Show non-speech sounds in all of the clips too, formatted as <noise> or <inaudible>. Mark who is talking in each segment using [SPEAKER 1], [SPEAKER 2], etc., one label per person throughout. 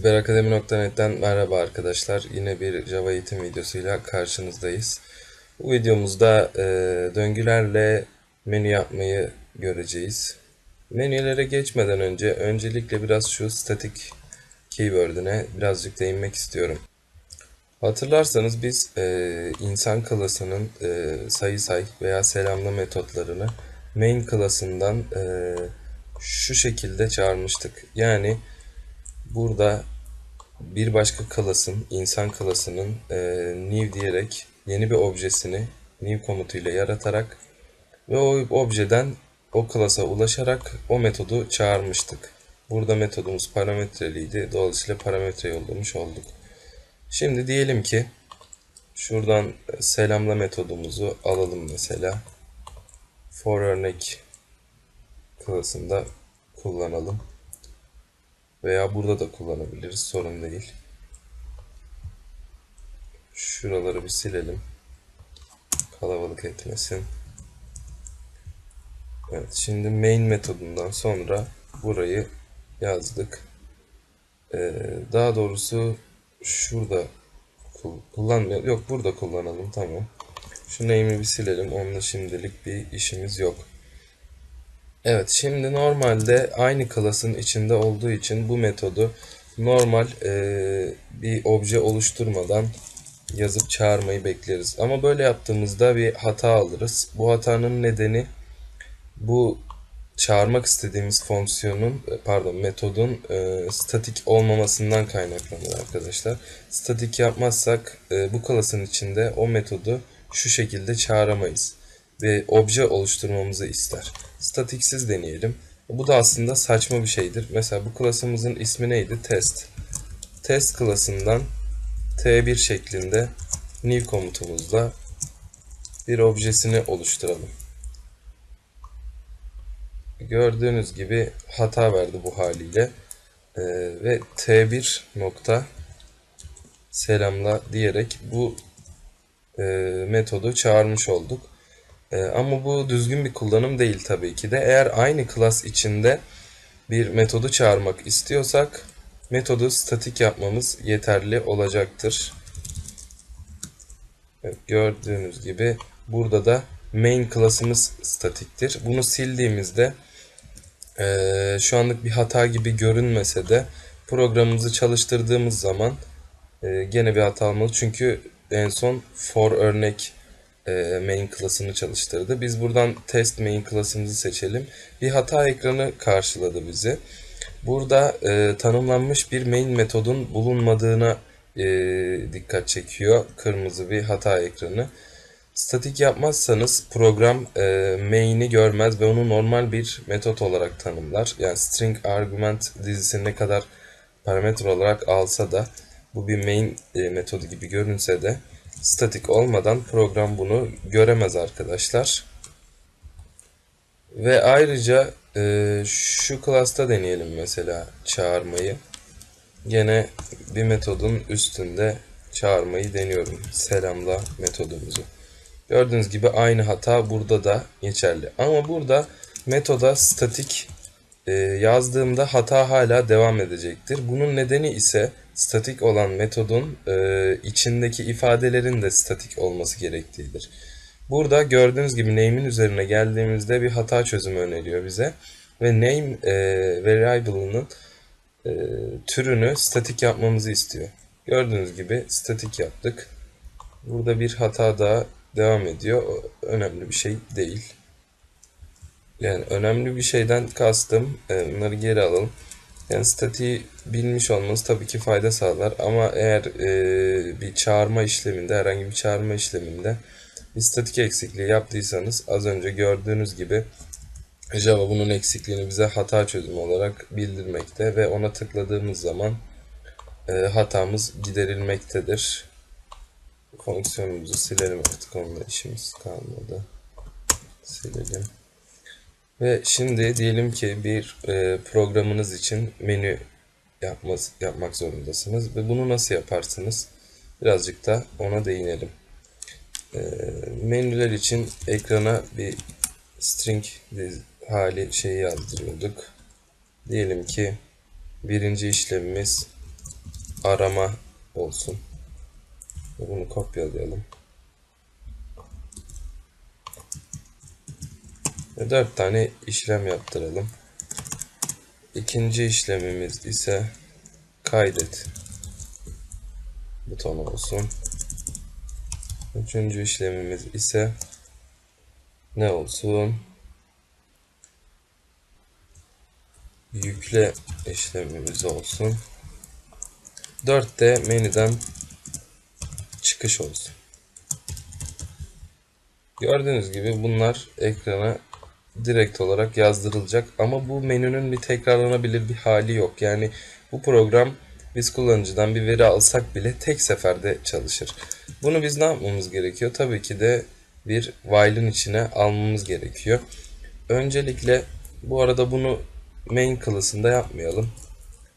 [SPEAKER 1] Siberakademi.net'ten merhaba arkadaşlar. Yine bir Java eğitim videosuyla karşınızdayız. Bu videomuzda e, döngülerle menü yapmayı göreceğiz. Menülere geçmeden önce öncelikle biraz şu static keyword'üne birazcık değinmek istiyorum. Hatırlarsanız biz e, insan klasının e, sayı say veya selamla metotlarını main klasından e, şu şekilde çağırmıştık. Yani burada bir başka klasın, insan klasının e, new diyerek yeni bir objesini new komutuyla yaratarak ve o objeden o klasa ulaşarak o metodu çağırmıştık. Burada metodumuz parametreliydi. Dolayısıyla parametre yollamış olduk. Şimdi diyelim ki şuradan selamla metodumuzu alalım mesela. For örnek klasında kullanalım. Veya burada da kullanabiliriz. Sorun değil. Şuraları bir silelim. Kalabalık etmesin. Evet, şimdi main metodundan sonra burayı yazdık. Ee, daha doğrusu şurada kullanmıyor. Yok burada kullanalım tamam. Şu name'i bir silelim. Onunla şimdilik bir işimiz yok. Evet şimdi normalde aynı klasın içinde olduğu için bu metodu normal e, bir obje oluşturmadan yazıp çağırmayı bekleriz. Ama böyle yaptığımızda bir hata alırız. Bu hatanın nedeni bu çağırmak istediğimiz fonksiyonun pardon metodun e, statik olmamasından kaynaklanır arkadaşlar. Statik yapmazsak e, bu klasın içinde o metodu şu şekilde çağıramayız ve obje oluşturmamızı ister. Statiksiz deneyelim. Bu da aslında saçma bir şeydir. Mesela bu klasımızın ismi neydi? Test. Test klasından t1 şeklinde new komutumuzla bir objesini oluşturalım. Gördüğünüz gibi hata verdi bu haliyle. Ee, ve t1 nokta selamla diyerek bu e, metodu çağırmış olduk. E, ama bu düzgün bir kullanım değil tabii ki de. Eğer aynı klas içinde bir metodu çağırmak istiyorsak metodu statik yapmamız yeterli olacaktır. Evet, gördüğünüz gibi burada da main klasımız statiktir. Bunu sildiğimizde e, şu anlık bir hata gibi görünmese de programımızı çalıştırdığımız zaman e, gene bir hata almalı. Çünkü en son for örnek main klasını çalıştırdı. Biz buradan test main klasımızı seçelim. Bir hata ekranı karşıladı bizi. Burada e, tanımlanmış bir main metodun bulunmadığına e, dikkat çekiyor. Kırmızı bir hata ekranı. Statik yapmazsanız program e, main'i görmez ve onu normal bir metot olarak tanımlar. Yani string argument dizisi ne kadar parametre olarak alsa da bu bir main e, metodu gibi görünse de statik olmadan program bunu göremez arkadaşlar. Ve ayrıca e, şu class'ta deneyelim mesela çağırmayı. Gene bir metodun üstünde çağırmayı deniyorum. Selamla metodumuzu. Gördüğünüz gibi aynı hata burada da geçerli. Ama burada metoda statik e, yazdığımda hata hala devam edecektir. Bunun nedeni ise statik olan metodun e, içindeki ifadelerin de statik olması gerektiğidir. Burada gördüğünüz gibi name'in üzerine geldiğimizde bir hata çözümü öneriyor bize. Ve name e, variable'ının e, türünü statik yapmamızı istiyor. Gördüğünüz gibi statik yaptık. Burada bir hata daha devam ediyor. Önemli bir şey değil. Yani önemli bir şeyden kastım. E, bunları geri alalım. Yani statiği bilmiş olmanız tabii ki fayda sağlar ama eğer e, bir çağırma işleminde herhangi bir çağırma işleminde bir statik eksikliği yaptıysanız az önce gördüğünüz gibi Java bunun eksikliğini bize hata çözümü olarak bildirmekte ve ona tıkladığımız zaman e, hatamız giderilmektedir. Fonksiyonumuzu silelim artık onunla işimiz kalmadı. Silelim. Ve şimdi diyelim ki bir e, programınız için menü yapmaz, yapmak zorundasınız. Ve bunu nasıl yaparsınız? Birazcık da ona değinelim. E, menüler için ekrana bir string hali şeyi yazdırıyorduk. Diyelim ki birinci işlemimiz arama olsun. Bunu kopyalayalım. 4 tane işlem yaptıralım. İkinci işlemimiz ise kaydet butonu olsun. Üçüncü işlemimiz ise ne olsun? Yükle işlemimiz olsun. 4 de menüden çıkış olsun. Gördüğünüz gibi bunlar ekrana direkt olarak yazdırılacak ama bu menünün bir tekrarlanabilir bir hali yok. Yani bu program biz kullanıcıdan bir veri alsak bile tek seferde çalışır. Bunu biz ne yapmamız gerekiyor? Tabii ki de bir while'ın içine almamız gerekiyor. Öncelikle bu arada bunu main klasında yapmayalım.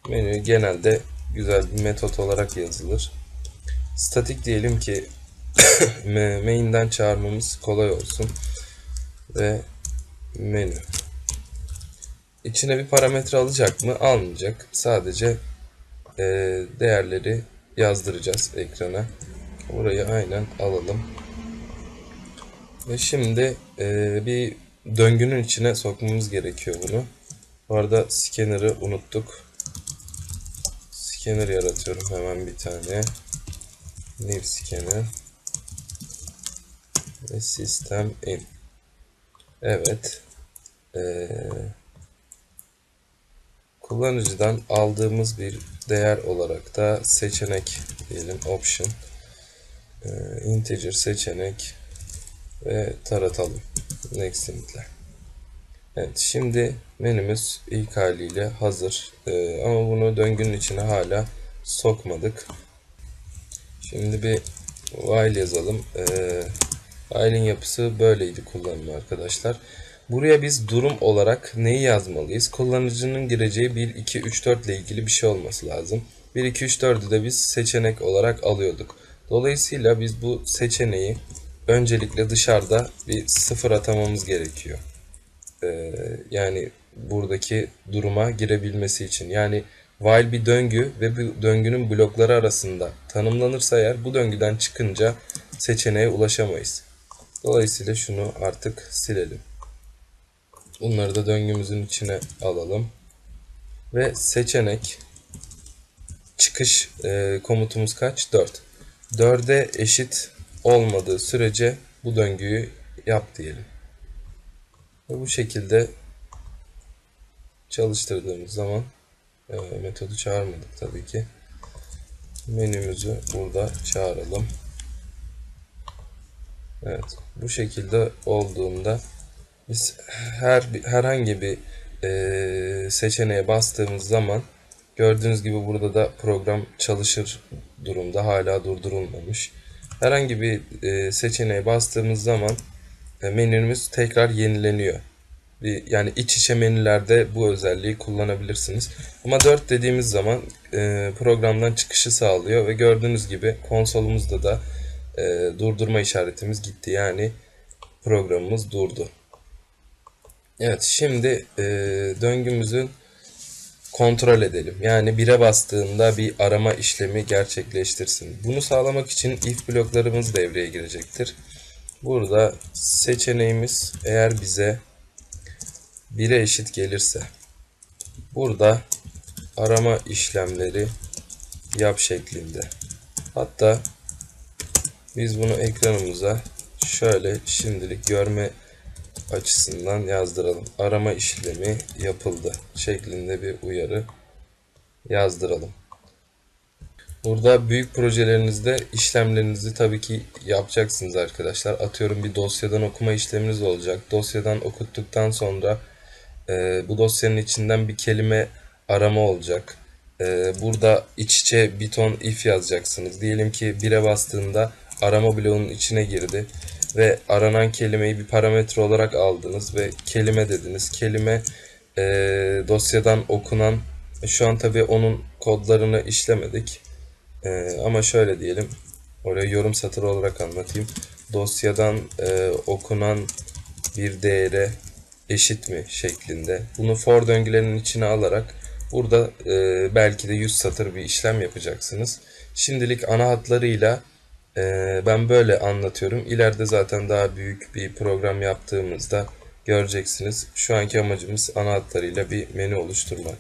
[SPEAKER 1] Menü genelde güzel bir metot olarak yazılır. Statik diyelim ki <coughs> main'den çağırmamız kolay olsun. Ve menü. İçine bir parametre alacak mı? Almayacak. Sadece e, değerleri yazdıracağız ekrana. Burayı aynen alalım. Ve şimdi e, bir döngünün içine sokmamız gerekiyor bunu. Bu arada scanner'ı unuttuk. Scanner yaratıyorum hemen bir tane. New scanner. Ve system in. Evet. Ee, kullanıcıdan aldığımız bir değer olarak da seçenek diyelim option ee, integer seçenek ve taratalım. Next intle. Evet şimdi menümüz ilk haliyle hazır. Ee, ama bunu döngünün içine hala sokmadık. Şimdi bir while yazalım. Ee, while'in yapısı böyleydi kullanımı arkadaşlar. Buraya biz durum olarak neyi yazmalıyız? Kullanıcının gireceği 1, 2, 3, 4 ile ilgili bir şey olması lazım. 1, 2, 3, 4'ü de biz seçenek olarak alıyorduk. Dolayısıyla biz bu seçeneği öncelikle dışarıda bir sıfır atamamız gerekiyor. Ee, yani buradaki duruma girebilmesi için. Yani while bir döngü ve bu döngünün blokları arasında tanımlanırsa eğer bu döngüden çıkınca seçeneğe ulaşamayız. Dolayısıyla şunu artık silelim. Bunları da döngümüzün içine alalım. Ve seçenek çıkış e, komutumuz kaç? 4. 4'e eşit olmadığı sürece bu döngüyü yap diyelim. Ve bu şekilde çalıştırdığımız zaman e, metodu çağırmadık tabii ki. Menümüzü burada çağıralım. Evet, bu şekilde olduğunda biz her herhangi bir e, seçeneğe bastığımız zaman gördüğünüz gibi burada da program çalışır durumda hala durdurulmamış. Herhangi bir e, seçeneğe bastığımız zaman e, menümüz tekrar yenileniyor. Bir, yani iç içe menülerde bu özelliği kullanabilirsiniz. Ama 4 dediğimiz zaman e, programdan çıkışı sağlıyor ve gördüğünüz gibi konsolumuzda da e, durdurma işaretimiz gitti. Yani programımız durdu. Evet şimdi e, döngümüzün kontrol edelim. Yani 1'e bastığında bir arama işlemi gerçekleştirsin. Bunu sağlamak için if bloklarımız devreye girecektir. Burada seçeneğimiz eğer bize 1'e eşit gelirse burada arama işlemleri yap şeklinde. Hatta biz bunu ekranımıza şöyle şimdilik görme açısından yazdıralım. Arama işlemi yapıldı şeklinde bir uyarı yazdıralım. Burada büyük projelerinizde işlemlerinizi tabii ki yapacaksınız arkadaşlar. Atıyorum bir dosyadan okuma işleminiz olacak. Dosyadan okuttuktan sonra e, bu dosyanın içinden bir kelime arama olacak. E, burada iç içe bir ton if yazacaksınız. Diyelim ki 1'e bastığında arama bloğunun içine girdi ve aranan kelimeyi bir parametre olarak aldınız ve kelime dediniz. Kelime e, dosyadan okunan şu an tabi onun kodlarını işlemedik e, ama şöyle diyelim oraya yorum satırı olarak anlatayım. Dosyadan e, okunan bir değere eşit mi şeklinde. Bunu for döngülerinin içine alarak Burada e, belki de 100 satır bir işlem yapacaksınız. Şimdilik ana hatlarıyla ben böyle anlatıyorum. İleride zaten daha büyük bir program yaptığımızda göreceksiniz. Şu anki amacımız ana hatlarıyla bir menü oluşturmak.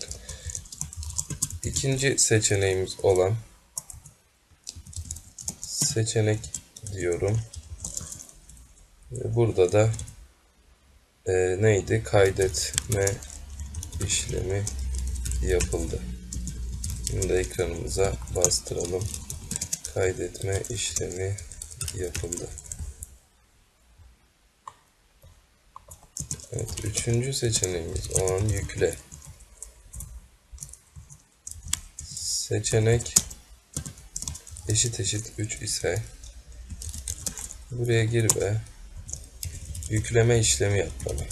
[SPEAKER 1] İkinci seçeneğimiz olan seçenek diyorum. Burada da e, neydi? Kaydetme işlemi yapıldı. Bunu da ekranımıza bastıralım. Kaydetme işlemi yapıldı. Evet, üçüncü seçeneğimiz olan yükle. Seçenek eşit eşit 3 ise buraya gir ve yükleme işlemi yap bana.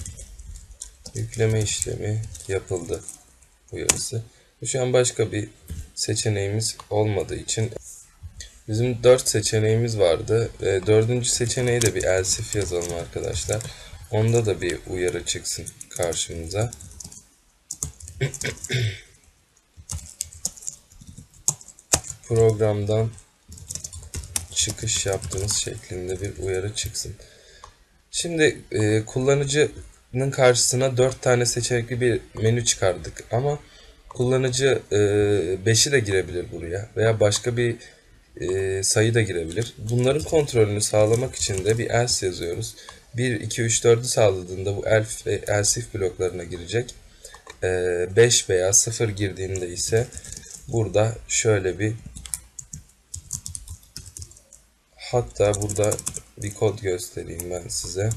[SPEAKER 1] Yükleme işlemi yapıldı uyarısı. Şu an başka bir seçeneğimiz olmadığı için bizim 4 seçeneğimiz vardı. E, dördüncü seçeneğe de bir elsif yazalım arkadaşlar. Onda da bir uyarı çıksın karşımıza. <clears throat> Programdan çıkış yaptığınız şeklinde bir uyarı çıksın. Şimdi e, kullanıcının karşısına 4 tane seçenekli bir menü çıkardık ama kullanıcı 5'i de girebilir buraya veya başka bir e, sayı da girebilir. Bunların kontrolünü sağlamak için de bir else yazıyoruz. 1, 2, 3, 4'ü sağladığında bu elf ve elsif bloklarına girecek. E, 5 veya 0 girdiğinde ise burada şöyle bir hatta burada bir kod göstereyim ben size.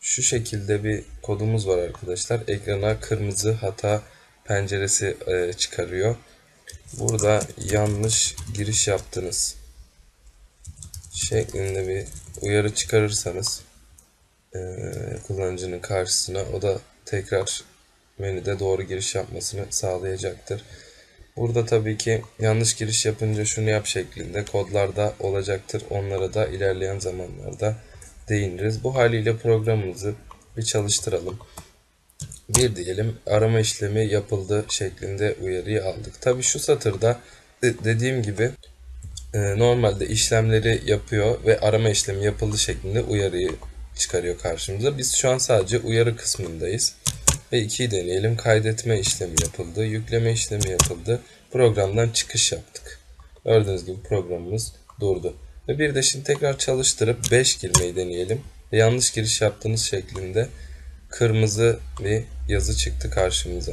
[SPEAKER 1] Şu şekilde bir kodumuz var arkadaşlar. Ekrana kırmızı hata penceresi e, çıkarıyor. Burada yanlış giriş yaptınız şeklinde bir uyarı çıkarırsanız e, kullanıcının karşısına o da tekrar menüde doğru giriş yapmasını sağlayacaktır. Burada tabii ki yanlış giriş yapınca şunu yap şeklinde kodlarda olacaktır. Onlara da ilerleyen zamanlarda değiniriz. Bu haliyle programımızı bir çalıştıralım. Bir diyelim arama işlemi yapıldı şeklinde uyarıyı aldık. Tabii şu satırda dediğim gibi e, normalde işlemleri yapıyor ve arama işlemi yapıldı şeklinde uyarıyı çıkarıyor karşımıza. Biz şu an sadece uyarı kısmındayız. Ve 2'yi deneyelim. Kaydetme işlemi yapıldı. Yükleme işlemi yapıldı. Programdan çıkış yaptık. Gördüğünüz gibi programımız durdu. Ve bir de şimdi tekrar çalıştırıp 5 girmeyi deneyelim. Ve yanlış giriş yaptığınız şeklinde kırmızı bir yazı çıktı karşımıza.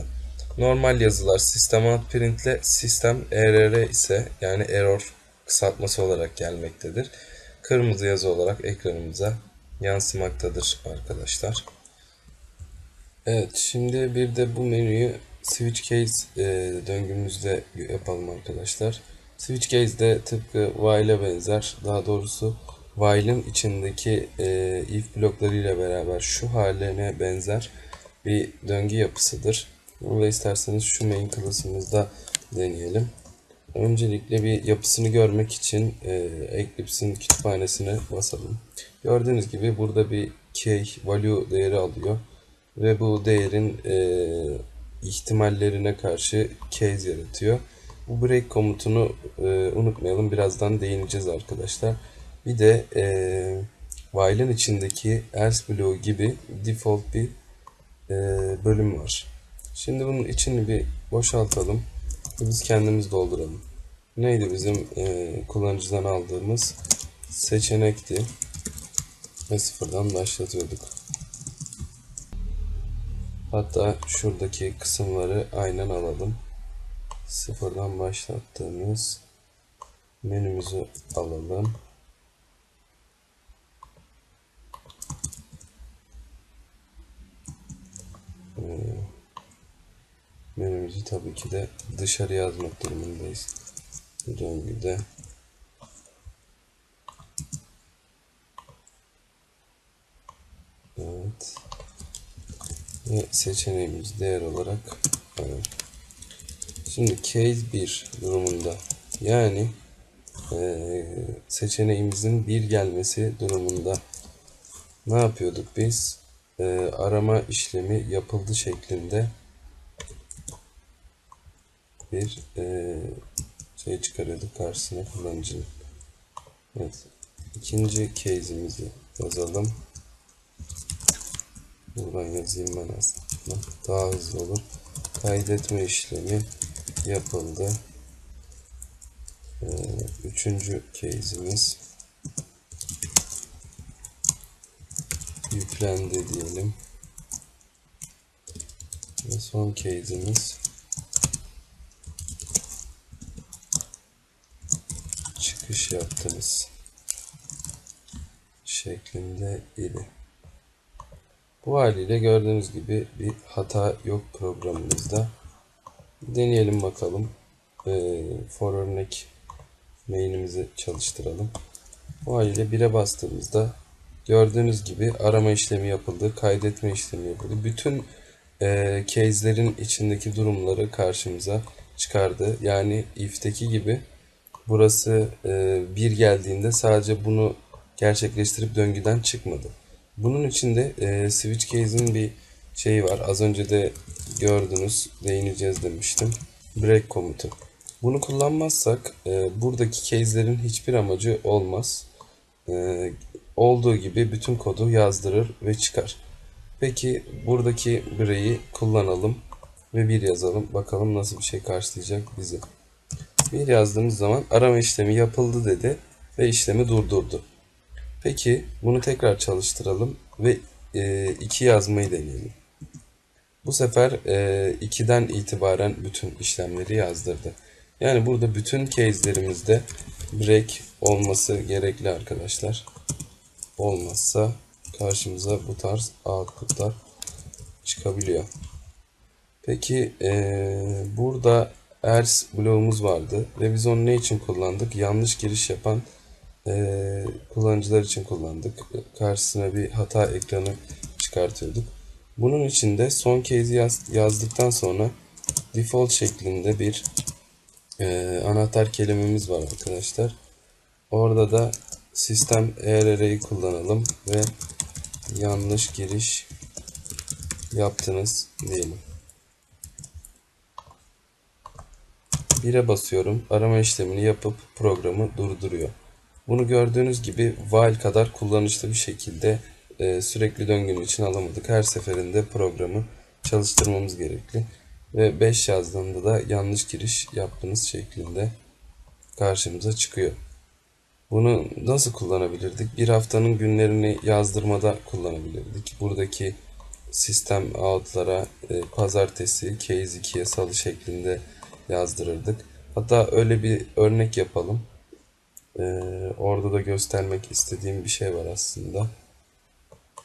[SPEAKER 1] Normal yazılar sistem out printle sistem err ise yani error kısaltması olarak gelmektedir. Kırmızı yazı olarak ekranımıza yansımaktadır arkadaşlar. Evet şimdi bir de bu menüyü switch case e, döngümüzde yapalım arkadaşlar. Switch case de tıpkı while'e benzer. Daha doğrusu while'ın içindeki e, if bloklarıyla beraber şu haline benzer bir döngü yapısıdır. Bunu da isterseniz şu main class'ımızda deneyelim. Öncelikle bir yapısını görmek için e, Eclipse'in kütüphanesine basalım. Gördüğünüz gibi burada bir key value değeri alıyor ve bu değerin e, ihtimallerine karşı case yaratıyor. Bu break komutunu e, unutmayalım. Birazdan değineceğiz arkadaşlar. Bir de e, while'ın içindeki else bloğu gibi default bir e, bölüm var. Şimdi bunun içini bir boşaltalım. Biz kendimiz dolduralım. Neydi bizim e, kullanıcıdan aldığımız seçenekti. Ve sıfırdan başlatıyorduk. Hatta şuradaki kısımları aynen alalım. Sıfırdan başlattığımız menümüzü alalım. Menümüzü tabii ki de dışarı yazmak durumundayız. Döngüde Evet. Ve seçeneğimiz değer olarak evet. Şimdi case 1 durumunda yani e, seçeneğimizin bir gelmesi durumunda ne yapıyorduk biz? E, arama işlemi yapıldı şeklinde bir e, şey çıkarıyorduk karşısına kullanıcının. Evet. İkinci case'imizi yazalım. Buradan yazayım ben aslında. Daha hızlı olur. Kaydetme işlemi yapıldı. Ee, üçüncü case'imiz yüklendi diyelim. Ve son case'imiz çıkış yaptınız şeklinde idi. Bu haliyle gördüğünüz gibi bir hata yok programımızda. Deneyelim bakalım. Ee, for örnek main'imizi çalıştıralım. Bu haliyle 1'e bastığımızda gördüğünüz gibi arama işlemi yapıldı, kaydetme işlemi yapıldı. Bütün e, case'lerin içindeki durumları karşımıza çıkardı. Yani if'teki gibi burası e, bir geldiğinde sadece bunu gerçekleştirip döngüden çıkmadı. Bunun için de e, switch case'in bir şeyi var. Az önce de gördünüz, değineceğiz demiştim. Break komutu. Bunu kullanmazsak e, buradaki case'lerin hiçbir amacı olmaz. E, olduğu gibi bütün kodu yazdırır ve çıkar. Peki buradaki break'i kullanalım ve bir yazalım. Bakalım nasıl bir şey karşılayacak bizi. Bir yazdığımız zaman arama işlemi yapıldı dedi ve işlemi durdurdu. Peki bunu tekrar çalıştıralım ve 2 e, yazmayı deneyelim. Bu sefer 2'den e, itibaren bütün işlemleri yazdırdı. Yani burada bütün case'lerimizde break olması gerekli arkadaşlar. Olmazsa karşımıza bu tarz outputlar çıkabiliyor. Peki e, burada else bloğumuz vardı ve biz onu ne için kullandık? Yanlış giriş yapan e, kullanıcılar için kullandık. Karşısına bir hata ekranı çıkartıyorduk. Bunun için de son case'i yaz, yazdıktan sonra default şeklinde bir e, anahtar kelimemiz var arkadaşlar. Orada da sistem ERR'yi kullanalım ve yanlış giriş yaptınız diyelim. 1'e basıyorum. Arama işlemini yapıp programı durduruyor. Bunu gördüğünüz gibi while kadar kullanışlı bir şekilde e, sürekli döngünün için alamadık. Her seferinde programı çalıştırmamız gerekli. Ve 5 yazdığında da yanlış giriş yaptığınız şeklinde karşımıza çıkıyor. Bunu nasıl kullanabilirdik? Bir haftanın günlerini yazdırmada kullanabilirdik. Buradaki sistem out'lara e, pazartesi, case 2'ye salı şeklinde yazdırırdık. Hatta öyle bir örnek yapalım. Ee, orada da göstermek istediğim bir şey var aslında.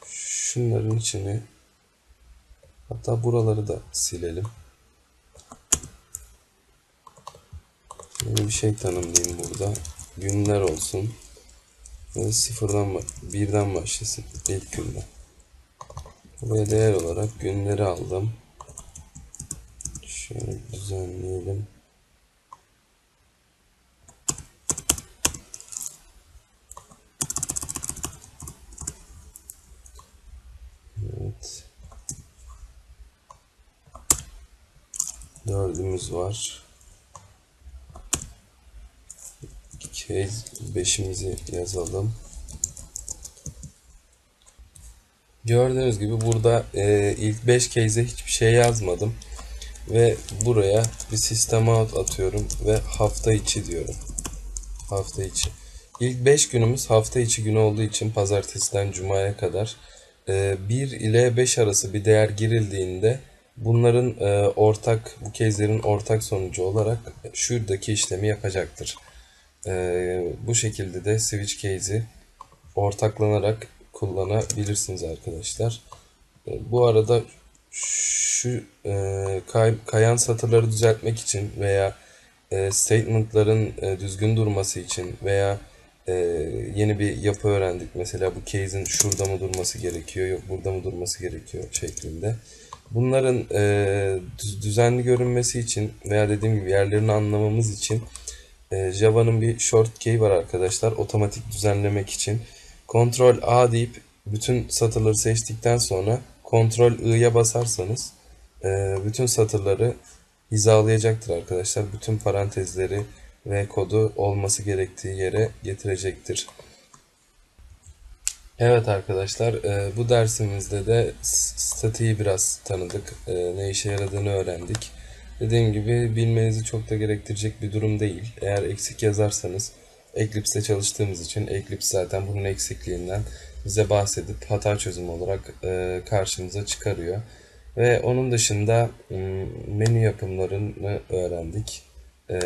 [SPEAKER 1] Şunların içini hatta buraları da silelim. Yeni bir şey tanımlayayım burada. Günler olsun. Ve sıfırdan birden başlasın ilk günden. Buraya değer olarak günleri aldım. Şöyle düzenleyelim. Evet. Dördümüz var. Case beşimizi yazalım. Gördüğünüz gibi burada e, ilk 5 case'e hiçbir şey yazmadım. Ve buraya bir sistem out atıyorum ve hafta içi diyorum. Hafta içi. İlk 5 günümüz hafta içi günü olduğu için pazartesiden cumaya kadar 1 ee, ile 5 arası bir değer girildiğinde bunların e, ortak bu case'lerin ortak sonucu olarak şuradaki işlemi yapacaktır. Ee, bu şekilde de switch case'i ortaklanarak kullanabilirsiniz arkadaşlar. Ee, bu arada şu e, kayan satırları düzeltmek için veya e, statement'ların düzgün durması için veya e, yeni bir yapı öğrendik. Mesela bu case'in şurada mı durması gerekiyor, yok burada mı durması gerekiyor şeklinde. Bunların e, düzenli görünmesi için veya dediğim gibi yerlerini anlamamız için e, Java'nın bir short key var arkadaşlar. Otomatik düzenlemek için. Ctrl A deyip bütün satırları seçtikten sonra Ctrl I'ya basarsanız e, bütün satırları hizalayacaktır arkadaşlar. Bütün parantezleri ve kodu olması gerektiği yere getirecektir. Evet arkadaşlar, e, bu dersimizde de statiği biraz tanıdık, e, ne işe yaradığını öğrendik. Dediğim gibi bilmenizi çok da gerektirecek bir durum değil. Eğer eksik yazarsanız, Eclipse'de çalıştığımız için Eclipse zaten bunun eksikliğinden bize bahsedip hata çözümü olarak e, karşımıza çıkarıyor. Ve onun dışında menü yapımlarını öğrendik. E,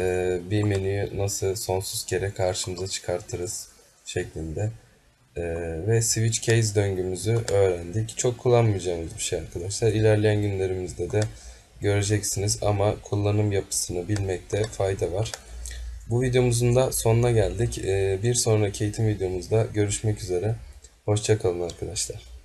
[SPEAKER 1] bir menüyü nasıl sonsuz kere karşımıza çıkartırız şeklinde. Ee, ve switch case döngümüzü öğrendik. Çok kullanmayacağımız bir şey arkadaşlar. İlerleyen günlerimizde de göreceksiniz ama kullanım yapısını bilmekte fayda var. Bu videomuzun da sonuna geldik. Ee, bir sonraki eğitim videomuzda görüşmek üzere. Hoşçakalın arkadaşlar.